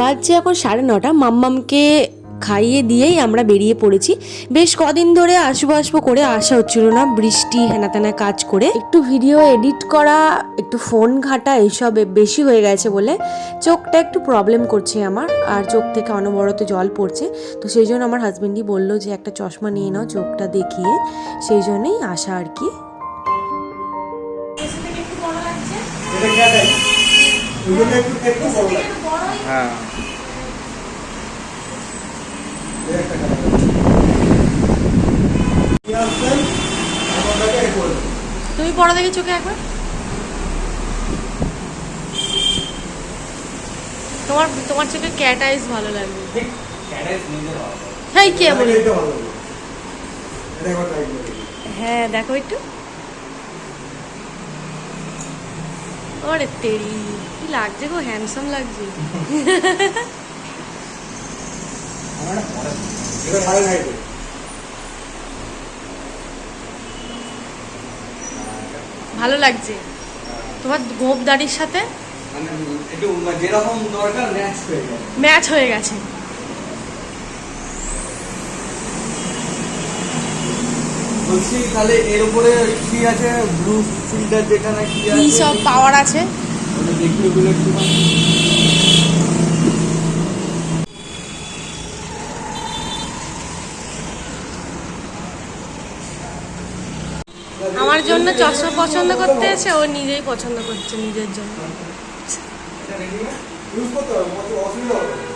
বাজছে এখন সাড়ে নটা। মাম্মামকে খাইয়ে দিয়েই আমরা বেরিয়ে পড়েছি। বেশ কদিন ধরে আসব আসব করে আসা হচ্ছিল না। বৃষ্টি হেনা তেনা কাজ করে একটু ভিডিও এডিট করা একটু ফোন ঘাটা এইসব বেশি হয়ে গেছে বলে চোখটা একটু প্রবলেম করছে আমার। আর চোখ থেকে অনবরত জল পড়ছে। তো সেই জন্য আমার হাজব্যান্ডই বলল যে একটা চশমা নিয়ে নাও চোখটা দেখিয়ে। সেই জন্যই আসা আর কি। একটু বড় হ্যাঁ। তুমি পড়া দেখি চোখে একবার তোমার তোমার চোখে ক্যাট আইস ভালো লাগবে হ্যাঁ কে বলে। হ্যাঁ দেখো একটু ওরে তেরি কি লাগছে গো হ্যান্ডসাম লাগছে ভালো লাগছে তোমার গোপ দাড়ির সাথে ম্যাচ হয়ে গেছে। বলছি তাহলে এর উপরে কি আছে? ব্লু ফিল্টার যেটা না কি কি সব পাওয়ার আছে? দেখি ওগুলো একটু আমার জন্য চশমা পছন্দ করতে এসে ও নিজেই পছন্দ করছে নিজের জন্য ইউজ করতে হবে কোনো অসুবিধা হবে না।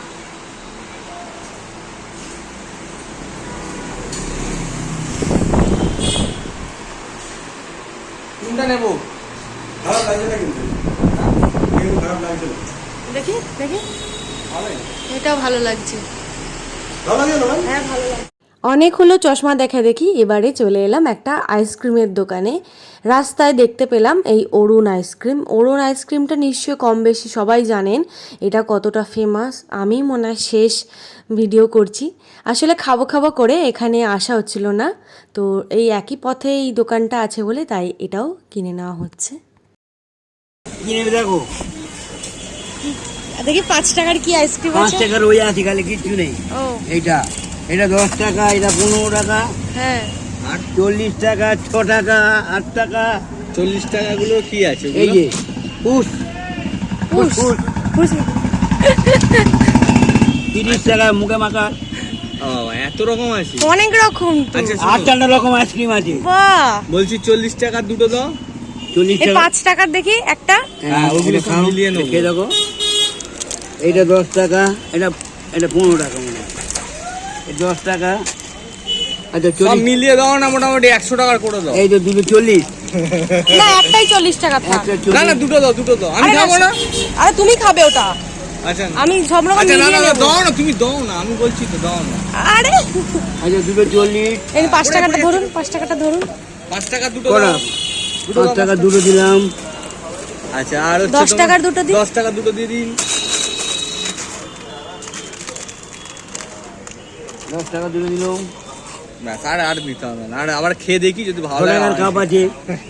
কোনটা নেব। খারাপ লাগছে না কিন্তু? কিন্তু খারাপ লাগছে না? দেখি দেখি। এটা এটাও ভালো লাগছে। ভালো লাগে না? হ্যাঁ ভালো লাগে অনেক হলো চশমা দেখা দেখি এবারে চলে এলাম একটা আইসক্রিমের দোকানে। রাস্তায় দেখতে পেলাম এই অরুণ আইসক্রিম অরুণ আইসক্রিমটা নিশ্চয়ই কম বেশি সবাই জানেন এটা কতটা ফেমাস আমি মনে হয় শেষ ভিডিও করছি। আসলে খাব খাব করে এখানে আসা হচ্ছিল না তো এই একই পথে এই দোকানটা আছে বলে তাই এটাও কিনে নেওয়া হচ্ছে। দেখো। দেখি পাঁচ টাকার কি আইসক্রিম পাঁচ টাকার ওই আছে খালি কিচ্ছু নেই। ও। এইটা। এটা দশ টাকা এটা পনেরো টাকা। হ্যাঁ। আর চল্লিশ টাকা ছ টাকা আট টাকা। চল্লিশ টাকাগুলো কি আছে এই যে পুষ। তিরিশ টাকা মুখে মাখা। ও এত রকম আছে? অনেক রকম। আচ্ছা শোনো, আটটা রকম আইসক্রিম আছে। বলছি চল্লিশ টাকা দুটো দাও। চল্লিশ টাকা। পাঁচ টাকার দেখি একটা। হ্যাঁ, ওগুলো এটা সব মিলিয়ে নেব। দেখো। এইটা দশ টাকা এটা এটা পনেরো টাকা হয়। দশ টাকা। আচ্ছা সব মিলিয়ে দাও না মোটামুটি একশো টাকার করে দাও। এই তো দুটো চল্লিশ। না একটাই চল্লিশ টাকা থাক। না না দুটো দাও দুটো দাও। আমি খাব না? আরে তুমি খাবে ওটা। আচ্ছা আমি সব রকম আচ্ছা না দাও না তুমি দাও না আমি বলছি তো দাও না। আরে। আচ্ছা দুটো চল্লিশ। এই পাঁচ টাকাটা ধরুন পাঁচ টাকাটা ধরুন। পাঁচ টাকা দুটো দাও। পাঁচ টাকা দুটো দিলাম। আচ্ছা আর দশ টাকার দুটো দিন। দশ টাকা দুটো দিয়ে দিন। দশ টাকা দিলাম ব্যাস আর আর দিতে হবে না। আর আবার খেয়ে দেখি যদি ভালো লাগে কাপ আছে।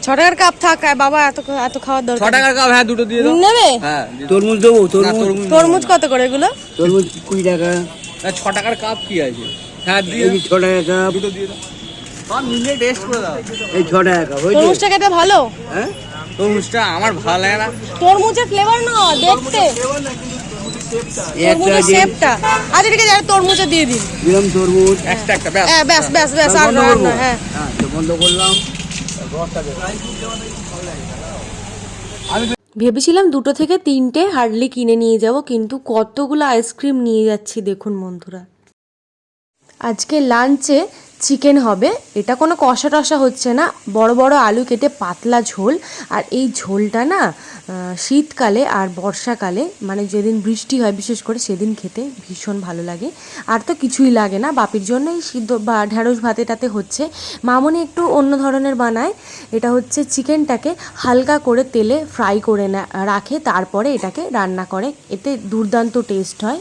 ছ টাকার কাপ থাক বাবা এত এত খাওয়ার ছ দরকার। টাকার কাপ হ্যাঁ দুটো দিয়ে দাও। নেবে? হ্যাঁ তরমুজ দেবো তরমুজ। না। কত করে এগুলো? তরমুজ কুড়ি টাকা। না, ছ টাকার কাপ কি আছে? হ্যাঁ দিয়ে ছ টাকা কাপ দুটো দিয়ে দাও। সব মিলিয়ে টেস্ট করে দাও। এই ছ টাকা কাপ হয়েছে? তরমুজটা খেতে ভালো? হ্যাঁ? তরমুজটা আমার ভালো লাগে না। তরমুজের ফ্লেভার না দেখতে। এই একটা তরমুজের শেপটা ঠিক আছে তরমুজটা দিয়ে দিন। দিলাম তরমুজ। একটা একটা ব্যাস। হ্যাঁ ব্যাস ব্যাস ব্যাস আর বন্ধ আর করব? না হ্যাঁ ভেবেছিলাম দুটো থেকে তিনটে হার্ডলি কিনে নিয়ে যাব কিন্তু কতগুলো আইসক্রিম নিয়ে যাচ্ছি দেখুন বন্ধুরা। আজকে লাঞ্চে চিকেন হবে। এটা কোনো কষা টষা হচ্ছে না। বড় বড় আলু কেটে পাতলা ঝোল। আর এই ঝোলটা না শীতকালে আর বর্ষাকালে মানে যেদিন বৃষ্টি হয় বিশেষ করে, সেদিন খেতে ভীষণ ভালো লাগে। আর তো কিছুই লাগে না। বাপির জন্য এই সিদ্ধ বা ঢ্যাঁড়স ভাতেটাতে হচ্ছে। মামনি একটু অন্য ধরনের বানায়। এটা হচ্ছে চিকেনটাকে হালকা করে তেলে ফ্রাই করে রাখে। তারপরে এটাকে রান্না করে। এতে দুর্দান্ত টেস্ট হয়।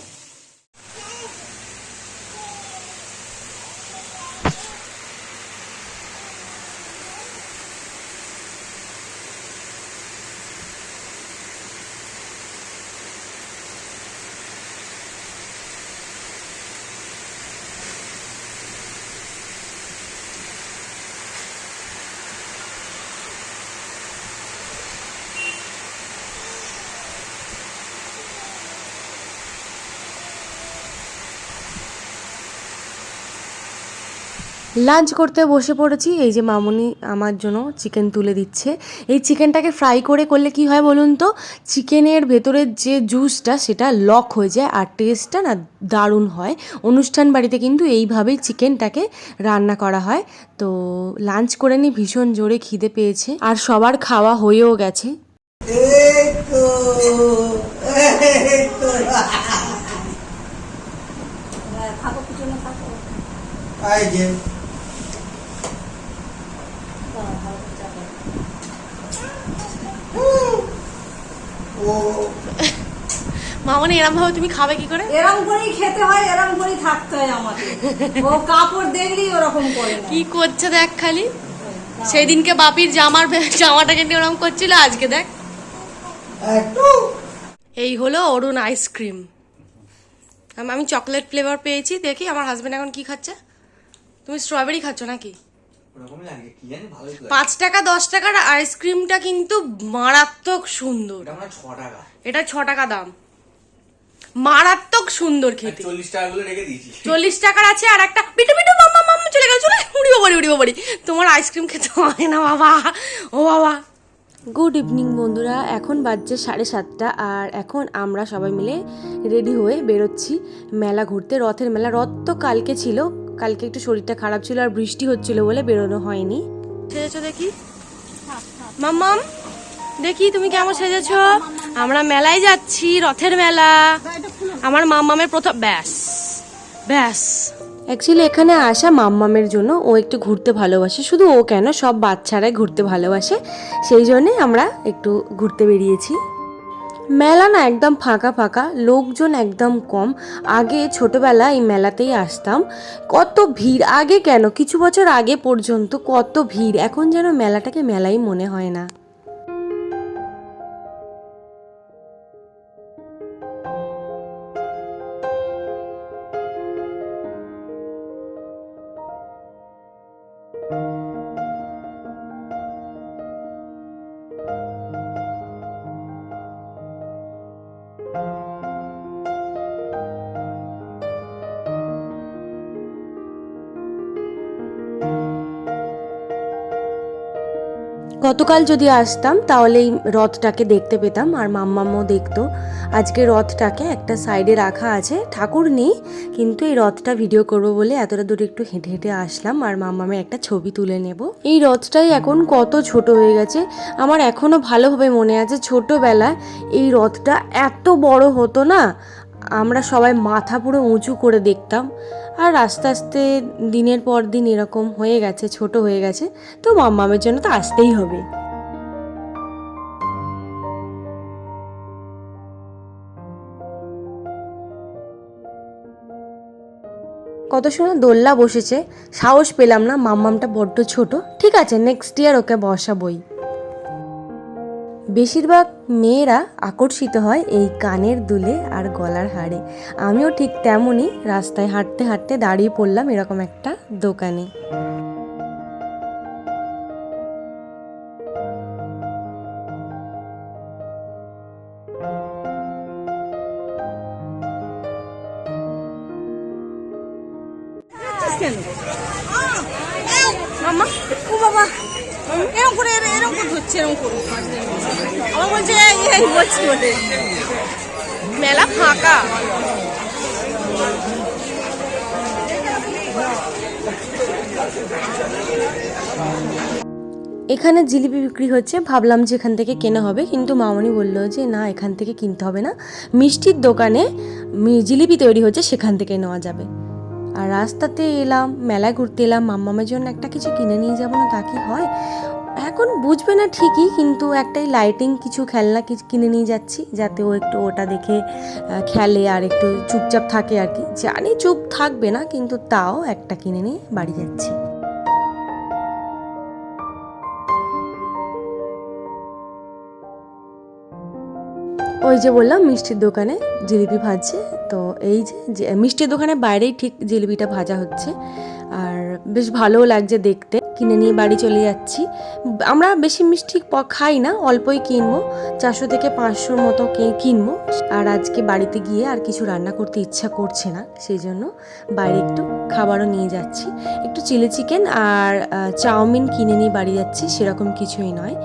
লাঞ্চ করতে বসে পড়েছি। এই যে মামুনি আমার জন্য চিকেন তুলে দিচ্ছে। এই চিকেনটাকে ফ্রাই করে করলে কি হয় বলুন তো? চিকেনের ভেতরের যে জুসটা সেটা লক হয়ে যায় আর টেস্টটা না দারুণ হয়। অনুষ্ঠান বাড়িতে কিন্তু এইভাবেই চিকেনটাকে রান্না করা হয়। তো লাঞ্চ করে নিই ভীষণ জোরে খিদে পেয়েছে আর সবার খাওয়া হয়েও গেছে। এই তো এই তো এই যে ও মামনি এরম ভাবে তুমি খাবে কি করে? এরম করেই খেতে হয় এরম করেই থাকতে হয় আমাকে। ও কাপড় দেখলেই ওরকম করে। কি করছে দেখ খালি? সেই দিনকে বাপির জামার জামাটাকে নিয়ে ওরম করছিল আজকে দেখ। একটু। এই হলো অরুণ আইসক্রিম আম- আমি চকলেট ফ্লেভার পেয়েছি দেখি আমার হাজবেন্ড এখন কি খাচ্ছে। তুমি স্ট্রবেরি খাচ্ছ নাকি? ওরকমই লাগে কি জানি ভালোই তো লাগে। পাঁচ টাকা দশ টাকার আইসক্রিমটা কিন্তু মারাত্মক সুন্দর। ওটা মানে এটা ছ টাকা দাম। মারাত্মক সুন্দর খেতে। চল্লিশ টাকা রেখে দিয়েছি। চল্লিশ টাকার আছে আর একটা পিটু পিটু মাম্মা মাম্মা চলে গেল চলে উড়িও বাড়ি উড়িও বাড়ি তোমার আইসক্রিম খেতে হয় না বাবা। ও বাবা। গুড ইভিনিং বন্ধুরা এখন বাজছে সাড়ে সাতটা আর এখন আমরা সবাই মিলে রেডি হয়ে বেরোচ্ছি মেলা ঘুরতে। রথের মেলা রথ তো কালকে ছিল কালকে একটু শরীরটা খারাপ ছিল আর বৃষ্টি হচ্ছিল বলে বেরোনো হয়নি। দেখি? মাম্মাম দেখি তুমি কেমন সেজেছো। আমরা মেলায় যাচ্ছি, রথের মেলা। আমার মাম্মামের প্রথম ব্যাস ব্যাস। অ্যাকচুয়ালি এখানে আসা মাম্মামের জন্য ও একটু ঘুরতে ভালোবাসে। শুধু ও কেন, সব বাচ্চারাই ঘুরতে ভালোবাসে। সেই জন্যে আমরা একটু ঘুরতে বেরিয়েছি। মেলা না একদম ফাঁকা ফাঁকা, লোকজন একদম কম। আগে ছোটবেলা এই মেলাতেই আসতাম। কত ভিড়, আগে কেন? কিছু বছর আগে পর্যন্ত কত ভিড়। এখন যেন মেলাটাকে মেলাই মনে হয় না। গতকাল যদি আসতাম তাহলে এই রথটাকে দেখতে পেতাম আর মাম্মামও দেখতো। আজকে রথটাকে একটা সাইডে রাখা আছে। ঠাকুর নেই, কিন্তু এই রথটা ভিডিও করব বলে এতটা দূরে একটু হেঁটে হেঁটে আসলাম আর মাম্মামের একটা ছবি তুলে নেব। এই রথটাই এখন কত ছোট হয়ে গেছে। আমার এখনও ভালোভাবে মনে আছে ছোটবেলায় এই রথটা এত বড় হতো না। আমরা সবাই মাথা পুরো উঁচু করে দেখতাম আর আস্তে আস্তে দিনের পর দিন এরকম হয়ে গেছে, ছোট হয়ে গেছে, তো মাম্মামের জন্য তো আসতেই হবে। কত সময় দোল্লা বসেছে, সাহস পেলাম না মাম্মামটা বড্ড ছোট, ঠিক আছে নেক্সট ইয়ার ওকে বসাবই। বেশিরভাগ মেয়েরা আকর্ষিত হয় এই কানের দুলে আর গলার হাড়ে। আমিও ঠিক তেমনই রাস্তায় হাঁটতে হাঁটতে দাঁড়িয়ে পড়লাম এরকম একটা দোকানে। মেলা ফাঁকা। এখানে জিলিপি বিক্রি হচ্ছে, ভাবলাম যে এখান থেকে কেনা হবে, কিন্তু মামনি বলল যে, না, এখান থেকে কিনতে হবে না। মিষ্টির দোকানে জিলিপি তৈরি হচ্ছে, সেখান থেকে নেওয়া যাবে। আর রাস্তাতে এলাম, মেলায় ঘুরতে এলাম, মাম্মামের জন্য একটা কিছু কিনে নিয়ে যাব না, তা কি হয়? এখন বুঝবে না ঠিকই, কিন্তু একটাই লাইটিং কিছু খেলনা কিছু কিনে নিয়ে যাচ্ছি, যাতে ও একটু ওটা দেখে খেলে আর একটু চুপচাপ থাকে আর কি। জানি চুপ থাকবে না, কিন্তু তাও একটা কিনে নিয়ে বাড়ি যাচ্ছি। ওই যে বললাম, মিষ্টির দোকানে জিলিপি ভাজছে, তো এই যে মিষ্টির দোকানে বাইরেই ঠিক জিলিপিটা ভাজা হচ্ছে। আর বেশ ভালোও লাগছে দেখতে। কিনে নিয়ে বাড়ি চলে যাচ্ছি। আমরা বেশি মিষ্টি খাই না, অল্পই কিনবো। চারশো থেকে পাঁচশোর মতো কিনবো। আর আজকে বাড়িতে গিয়ে আর কিছু রান্না করতে ইচ্ছা করছে না, সেই জন্য বাইরে একটু খাবারও নিয়ে যাচ্ছি। একটু চিলি চিকেন আর চাউমিন কিনে নিয়ে বাড়ি যাচ্ছি, সেরকম কিছুই নয়।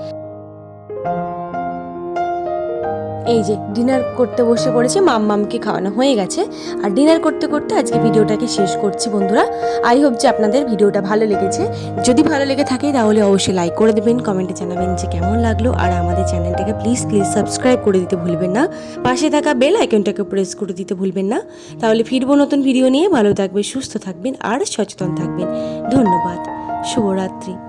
এই যে ডিনার করতে বসে পড়েছি, মাম্মামকে খাওয়ানো হয়ে গেছে। আর ডিনার করতে করতে আজকে ভিডিওটাকে শেষ করছি বন্ধুরা। আই হোপ যে আপনাদের ভিডিওটা ভালো লেগেছে। যদি ভালো লেগে থাকে তাহলে অবশ্যই লাইক করে দেবেন কমেন্টে জানাবেন যে কেমন লাগল। আর আমাদের চ্যানেলটাকে প্লিজ প্লিজ সাবস্ক্রাইব করে দিতে ভুলবেন না। পাশে থাকা বেল আইকনটাকে প্রেস করে দিতে ভুলবেন না। তাহলে ফিরবো নতুন ভিডিও নিয়ে। ভালো থাকবেন, সুস্থ থাকবেন, আর সচেতন থাকবেন। ধন্যবাদ। শুভরাত্রি।